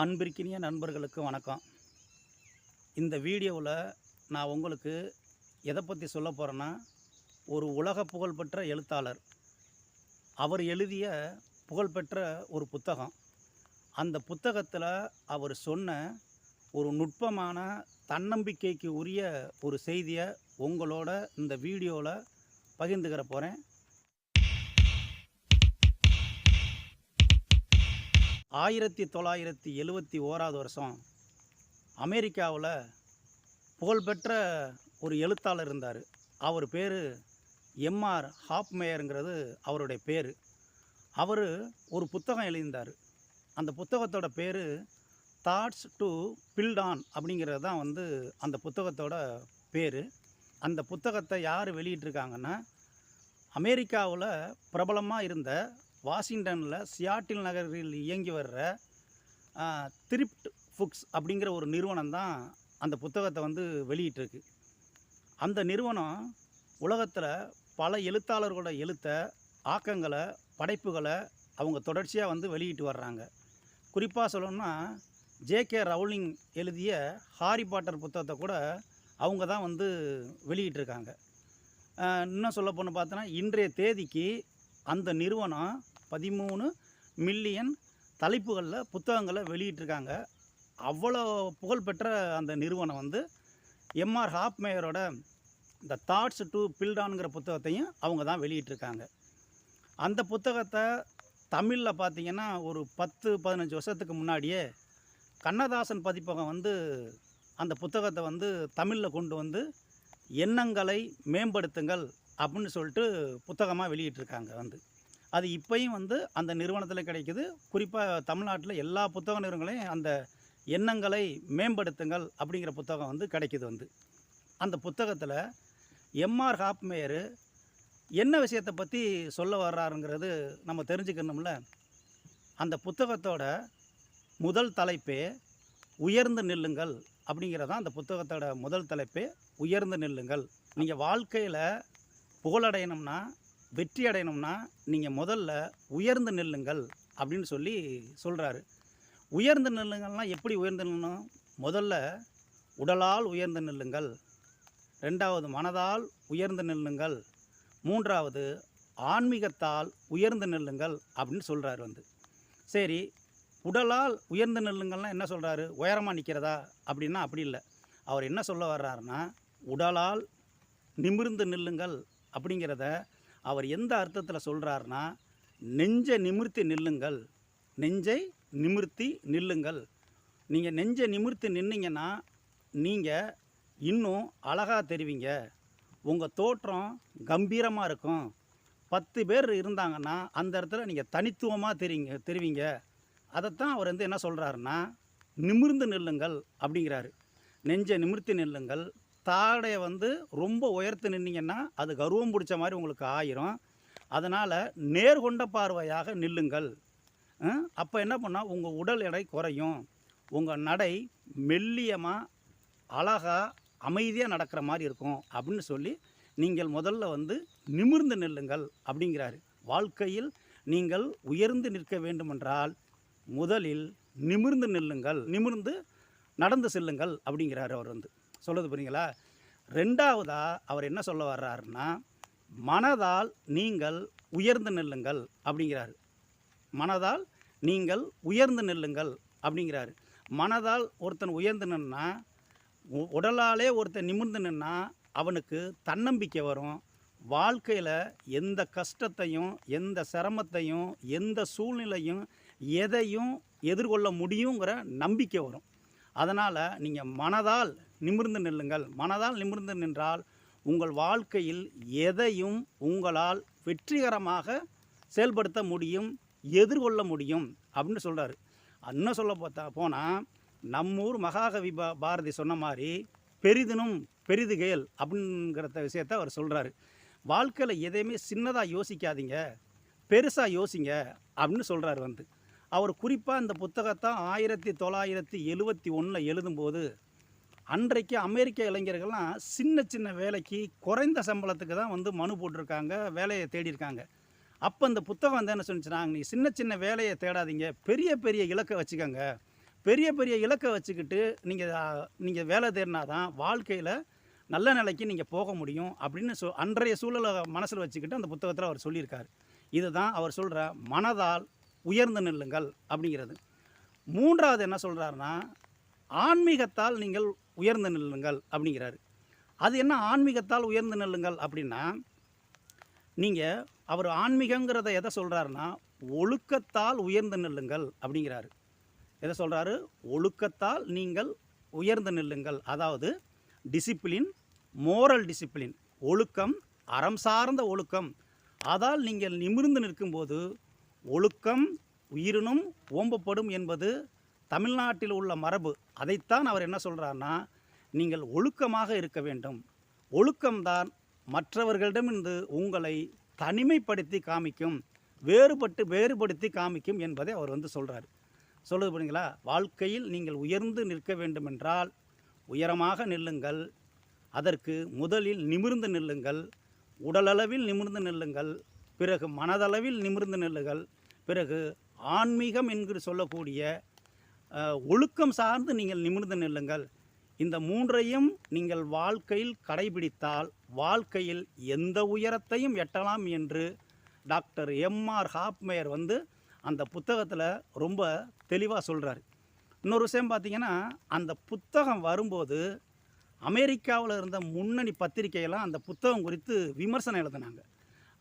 அன்பிற்கினிய நண்பர்களுக்கு வணக்கம். இந்த வீடியோவில் நான் உங்களுக்கு எதை பற்றி சொல்ல போகிறேன்னா ஒரு உலக புகழ்பெற்ற எழுத்தாளர். அவர் எழுதிய புகழ்பெற்ற ஒரு புத்தகம். அந்த புத்தகத்தில் அவர் சொன்ன ஒரு நுட்பமான தன்னம்பிக்கைக்கு உரிய ஒரு செய்தியை உங்களோட இந்த வீடியோவில் பகிர்ந்துக்கிற போகிறேன் ஆயிரத்தி தொள்ளாயிரத்தி எழுவத்தி ஓராவது வருஷம் அமெரிக்காவில் புகழ்பெற்ற ஒரு எழுத்தாளர் இருந்தார். அவர் பேர் எம்ஆர் ஹாப்மேயருங்கிறது அவருடைய பேர். அவர் ஒரு புத்தகம் எழுதியிருந்தார். அந்த புத்தகத்தோட பேர் தாட்ஸ் டு பில்டான் அப்படிங்கிறது தான் வந்து அந்த புத்தகத்தோட பேர். அந்த புத்தகத்தை யார் வெளியிட்டிருக்காங்கன்னா அமெரிக்காவில் பிரபலமாக இருந்த வாஷிங்டனில் சியாட்டில் நகரில் இயங்கி வர்ற திரிப்ட் ஃபுக்ஸ் அப்படிங்கிற ஒரு நிறுவனம் தான் அந்த புத்தகத்தை வந்து வெளியிட்டிருக்கு. அந்த நிறுவனம் உலகத்தில் பல எழுத்தாளர்களோட எழுத்தை ஆக்கங்களை படைப்புகளை அவங்க தொடர்ச்சியாக வந்து வெளியிட்டு வர்றாங்க. குறிப்பாக சொல்லணும்னா ஜேகே ரவுலிங் எழுதிய ஹாரி பாட்டர் புத்தகத்தை கூட அவங்க தான் வந்து வெளியிட்டிருக்காங்க. இன்னும் சொல்ல போன பார்த்தோன்னா இன்றைய தேதிக்கு அந்த நிறுவனம் பதிமூணு மில்லியன் தலைப்புகளில் புத்தகங்களை வெளியிட்டிருக்காங்க. அவ்வளோ புகழ்பெற்ற அந்த நிறுவனம் வந்து எம்ஆர் ஹாப்மேயரோட இந்த தாட்ஸ் டு பில்டான்ங்கிற புத்தகத்தையும் அவங்க தான் வெளியிட்டிருக்காங்க. அந்த புத்தகத்தை தமிழில் பார்த்தீங்கன்னா ஒரு பத்து பதினஞ்சு வருஷத்துக்கு முன்னாடியே கண்ணதாசன் பதிப்பகம் வந்து அந்த புத்தகத்தை வந்து தமிழில் கொண்டு வந்து எண்ணங்களை மேம்படுத்துங்கள் அப்படின்னு சொல்லிட்டு புத்தகமாக வெளியிட்டிருக்காங்க வந்து. அது இப்போயும் வந்து அந்த நிறுவனத்தில் கிடைக்குது. குறிப்பாக தமிழ்நாட்டில் எல்லா புத்தக நிறுவனங்களையும் அந்த எண்ணங்களை மேம்படுத்துங்கள் அப்படிங்கிற புத்தகம் வந்து கிடைக்குது வந்து. அந்த புத்தகத்தில் எம்ஆர் ஹாப்மேயரு என்ன விஷயத்தை பற்றி சொல்ல வர்றாருங்கிறது நம்ம தெரிஞ்சுக்கணும்ல. அந்த புத்தகத்தோட முதல் தலைப்பே உயர்ந்து நில்லுங்கள் அப்படிங்கிறதான் அந்த புத்தகத்தோட முதல் தலைப்பே உயர்ந்து நில்லுங்கள். நீங்கள் வாழ்க்கையில் புகழடையணும்னா வெற்றி அடையணும்னா நீங்கள் முதல்ல உயர்ந்து நில்லுங்கள் அப்படின்னு சொல்லி சொல்கிறாரு உயர்ந்து நில்லுங்கள்னா எப்படி உயர்ந்து நில்லணும்? முதல்ல உடலால் உயர்ந்து நில்லுங்கள். ரெண்டாவது மனதால் உயர்ந்து நில்லுங்கள். மூன்றாவது ஆன்மீகத்தால் உயர்ந்து நில்லுங்கள் அப்படின்னு சொல்கிறாரு வந்து. சரி உடலால் உயர்ந்து நில்லுங்கள்னா என்ன சொல்கிறாரு உயரமாக நிற்கிறதா அப்படின்னா அப்படி இல்லை. அவர் என்ன சொல்ல வர்றாருன்னா உடலால் நிமிர்ந்து நில்லுங்கள் அப்படிங்கிறத அவர் எந்த அர்த்தத்தில் சொல்கிறாருன்னா நெஞ்சை நிமிர்த்தி நில்லுங்கள். நெஞ்சை நிமிர்த்தி நில்லுங்கள். நீங்கள் நெஞ்சை நிமிர்த்தி நின்னீங்கன்னா நீங்கள் இன்னும் அழகாக தெரிவிங்க. உங்கள் தோற்றம் கம்பீரமாக இருக்கும். பத்து பேர் இருந்தாங்கன்னா அந்த இடத்துல நீங்கள் தனித்துவமாக தெரிவிங்க தெரிவிங்க. அதைத்தான் அவர் வந்து என்ன சொல்கிறாருன்னா நிமிர்ந்து நில்லுங்கள் அப்படிங்கிறாரு. நெஞ்சை நிமிர்த்தி நில்லுங்கள். தாடையை வந்து ரொம்ப உயர்த்து நின்னீங்கன்னா அது கர்வம் பிடிச்ச மாதிரி உங்களுக்கு ஆயிரும். அதனால் நேர்கொண்ட பார்வையாக நில்லுங்கள். அப்போ என்ன பண்ணால் உங்கள் உடல் எடை குறையும். உங்கள் நடை மெல்லியமாக அழகாக அமைதியாக நடக்கிற மாதிரி இருக்கும் அப்படின்னு சொல்லி நீங்கள் முதல்ல வந்து நிமிர்ந்து நில்லுங்கள் அப்படிங்கிறாரு. வாழ்க்கையில் நீங்கள் உயர்ந்து நிற்க வேண்டுமென்றால் முதலில் நிமிர்ந்து நில்லுங்கள். நிமிர்ந்து நடந்து செல்லுங்கள் அப்படிங்கிறாரு அவர் வந்து. சொல்லுது புரியுங்களா ரெண்டாவதாக அவர் என்ன சொல்ல வர்றாருன்னா மனதால் நீங்கள் உயர்ந்து நில்லுங்கள் அப்படிங்கிறாரு. மனதால் நீங்கள் உயர்ந்து நில்லுங்கள் அப்படிங்கிறாரு. மனதால் ஒருத்தன் உயர்ந்து நின்னா உ- உடலாலே ஒருத்தன் நிமிர்ந்து நின்னா அவனுக்கு தன்னம்பிக்கை வரும். வாழ்க்கையில் எந்த கஷ்டத்தையும் எந்த சிரமத்தையும் எந்த சூழ்நிலையும் எதையும் எதிர்கொள்ள முடியுங்கிற நம்பிக்கை வரும். அதனால் நீங்கள் மனதால் நிமிர்ந்து நில்லுங்கள். மனதால் நிமிர்ந்து நின்றால் உங்கள் வாழ்க்கையில் எதையும் உங்களால் வெற்றிகரமாக செயல்படுத்த முடியும் எதிர்கொள்ள முடியும் அப்படின்னு சொல்கிறாரு இன்னும் சொல்ல பார்த்தா போனால் நம்மூர் மகாகவி பா பாரதி சொன்ன மாதிரி பெரிதினும் பெரிதுகையல் அப்படிங்கிற விஷயத்த அவர் சொல்கிறாரு வாழ்க்கையில் எதையுமே சின்னதாக யோசிக்காதீங்க பெருசாக யோசிங்க அப்படின்னு சொல்கிறாரு வந்து. அவர் குறிப்பாக இந்த புத்தகத்தை ஆயிரத்தி தொள்ளாயிரத்தி எழுவத்தி ஒன்றில் எழுதும்போது அன்றைக்கு அமெரிக்க இளைஞர்கள்லாம் சின்ன சின்ன வேலைக்கு குறைந்த சம்பளத்துக்கு தான் வந்து மனு போட்டிருக்காங்க வேலையை தேடியிருக்காங்க. அப்போ இந்த புத்தகம் வந்து என்ன சொன்னிச்சுன்னா நீ சின்ன சின்ன வேலையை தேடாதீங்க பெரிய பெரிய இலக்கை வச்சுக்கோங்க. பெரிய பெரிய இலக்கை வச்சுக்கிட்டு நீங்கள் நீங்கள் வேலை தேடினா தான் வாழ்க்கையில் நல்ல நிலைக்கு நீங்கள் போக முடியும் அப்படின்னு சொ அன்றைய சூழலை மனசில் வச்சுக்கிட்டு அந்த புத்தகத்தில் அவர் சொல்லியிருக்கார். இதுதான் அவர் சொல்கிற மனதால் உயர்ந்து நில்லுங்கள் அப்படிங்கிறது. மூன்றாவது என்ன சொல்கிறாருன்னா ஆன்மீகத்தால் நீங்கள் உயர்ந்து நில்லுங்கள் அப்படிங்கிறாரு. அது என்ன ஆன்மீகத்தால் உயர்ந்து நில்லுங்கள் அப்படின்னா நீங்கள் அவர் ஆன்மீகங்கிறத எதை சொல்கிறாருன்னா ஒழுக்கத்தால் உயர்ந்து நில்லுங்கள் அப்படிங்கிறாரு. எதை சொல்கிறாரு ஒழுக்கத்தால் நீங்கள் உயர்ந்து நில்லுங்கள். அதாவது டிசிப்ளின் மோரல் டிசிப்ளின் ஒழுக்கம் அறம் சார்ந்த ஒழுக்கம். அதால் நீங்கள் நிமிர்ந்து நிற்கும்போது ஒழுக்கம் உயிரினும் ஓம்பப்படும் என்பது தமிழ்நாட்டில் உள்ள மரபு. அதைத்தான் அவர் என்ன சொல்கிறாருன்னா நீங்கள் ஒழுக்கமாக இருக்க வேண்டும். ஒழுக்கம்தான் மற்றவர்களிடமிருந்து உங்களை தனிமைப்படுத்தி காமிக்கும் வேறுபட்டு வேறுபடுத்தி காமிக்கும் என்பதை அவர் வந்து சொல்கிறார் சொல்லுது பாருங்களா வாழ்க்கையில் நீங்கள் உயர்ந்து நிற்க வேண்டுமென்றால் உயரமாக நில்லுங்கள். அதற்கு முதலில் நிமிர்ந்து நில்லுங்கள். உடலளவில் நிமிர்ந்து நில்லுங்கள். பிறகு மனதளவில் நிமிர்ந்து நில்லுங்கள். பிறகு ஆன்மீகம் என்று சொல்லக்கூடிய ஒழுக்கம் சார்ந்து நீங்கள் நிமிர்ந்து நில்லுங்கள். இந்த மூன்றையும் நீங்கள் வாழ்க்கையில் கடைபிடித்தால் வாழ்க்கையில் எந்த உயரத்தையும் எட்டலாம் என்று டாக்டர் எம்ஆர் ஹாப்மேயர் வந்து அந்த புத்தகத்தில் ரொம்ப தெளிவாக சொல்கிறார் இன்னொரு விஷயம் பார்த்தீங்கன்னா அந்த புத்தகம் வரும்போது அமெரிக்காவில் இருந்த முன்னணி பத்திரிகையெல்லாம் அந்த புத்தகம் குறித்து விமர்சனம் எழுதினாங்க.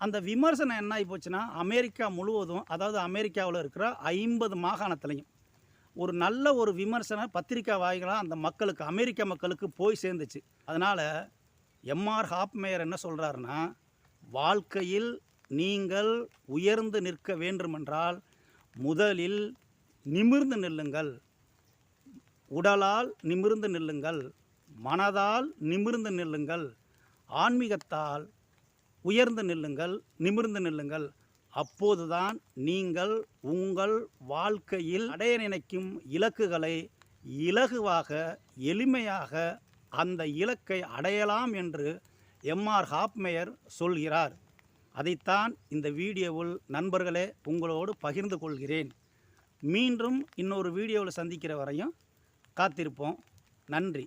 அந்த விமர்சனம் என்ன ஆகி போச்சுன்னா அமெரிக்கா முழுவதும் அதாவது அமெரிக்காவில் இருக்கிற ஐம்பது மாகாணத்துலையும் ஒரு நல்ல ஒரு விமர்சன பத்திரிக்கை வாயிகளாக அந்த மக்களுக்கு அமெரிக்க மக்களுக்கு போய் சேர்ந்துச்சு. அதனால் எம்ஆர் ஹாப்மேயர் என்ன சொல்கிறாருன்னா வாழ்க்கையில் நீங்கள் உயர்ந்து நிற்க வேண்டுமென்றால் முதலில் நிமிர்ந்து நில்லுங்கள். உடலால் நிமிர்ந்து நில்லுங்கள். மனதால் நிமிர்ந்து நில்லுங்கள். ஆன்மீகத்தால் உயர்ந்து நில்லுங்கள் நிமிர்ந்து நில்லுங்கள். அப்போதுதான் நீங்கள் உங்கள் வாழ்க்கையில் அடைய நினைக்கும் இலக்குகளை இலகுவாக எளிமையாக அந்த இலக்கை அடையலாம் என்று எம்ஆர் ஹாப்மேயர் சொல்கிறார். அதைத்தான் இந்த வீடியோவில் நண்பர்களே உங்களோடு பகிர்ந்து கொள்கிறேன். மீண்டும் இன்னொரு வீடியோவில் சந்திக்கிற வரையும் காத்திருப்போம். நன்றி.